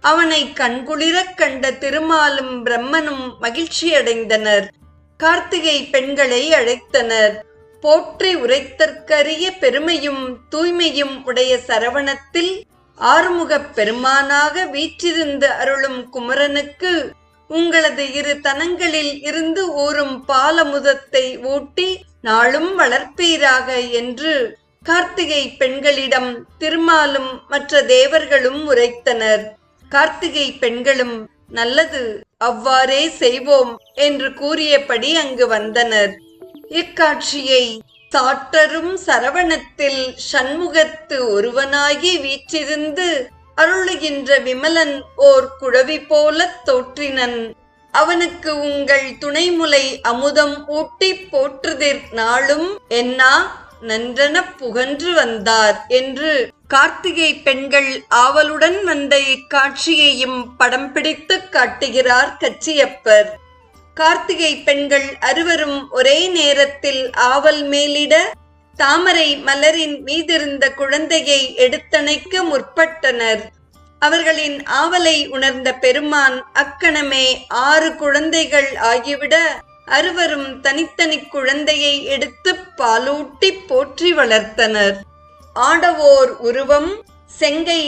அவனை கண்குளிரக் கண்ட திருமாலும் பிரம்மனும் மகிழ்ச்சியடைந்தனர். கார்த்திகை பெண்களை அழைத்தனர். போற்றி உரைத்தற்கரிய பெருமையும் தூய்மையும் உடைய சரவணத்தில் ஆறுமுகப் பெருமானாக வீற்றிருந்து அருளும் குமரனுக்கு உங்களது இரு தனங்களில் இருந்து ஊறும் பாலமுதத்தை ஊட்டி நாளும் வளர்ப்பீராக என்று கார்த்திகை பெண்களிடம் திருமாலும் மற்ற தேவர்களும் உரைத்தனர். கார்த்திகை பெண்களும் நல்லது அவ்வாறே செய்வோம் என்று கூறியபடி அங்கு வந்தனர். இக்காட்சியை சாட்டரும் சரவணத்தில் சண்முகத்து ஒருவனாகி வீற்றிருந்து அருளுகின்ற விமலன் ஓர் குழவி போலத் தோற்றினன். அவனுக்கு உங்கள் துணைமுலை அமுதம் ஊட்டி போற்றுதிர் நாளும் என்னா நன்றன புகன்று வந்தார் என்று கார்த்திகை பெண்கள் ஆவலுடன் வந்த இக்காட்சியையும் படம் பிடித்து காட்டுகிறார் கச்சியப்பர். கார்த்திகை பெண்கள் அறுவரும் ஒரே நேரத்தில் ஆவல் மேலிட தாமரை மலரின் மீதிருந்த குழந்தையை எடுத்தணைக்க முற்பட்டனர். அவர்களின் ஆவலை உணர்ந்த பெருமான் அக்கணமே ஆறு குழந்தைகள் ஆகிவிட அறுவரும் தனித்தனி குழந்தையை எடுத்து பாலூட்டி போற்றி வளர்த்தனர். ஆடவோர் உருவம் செங்கை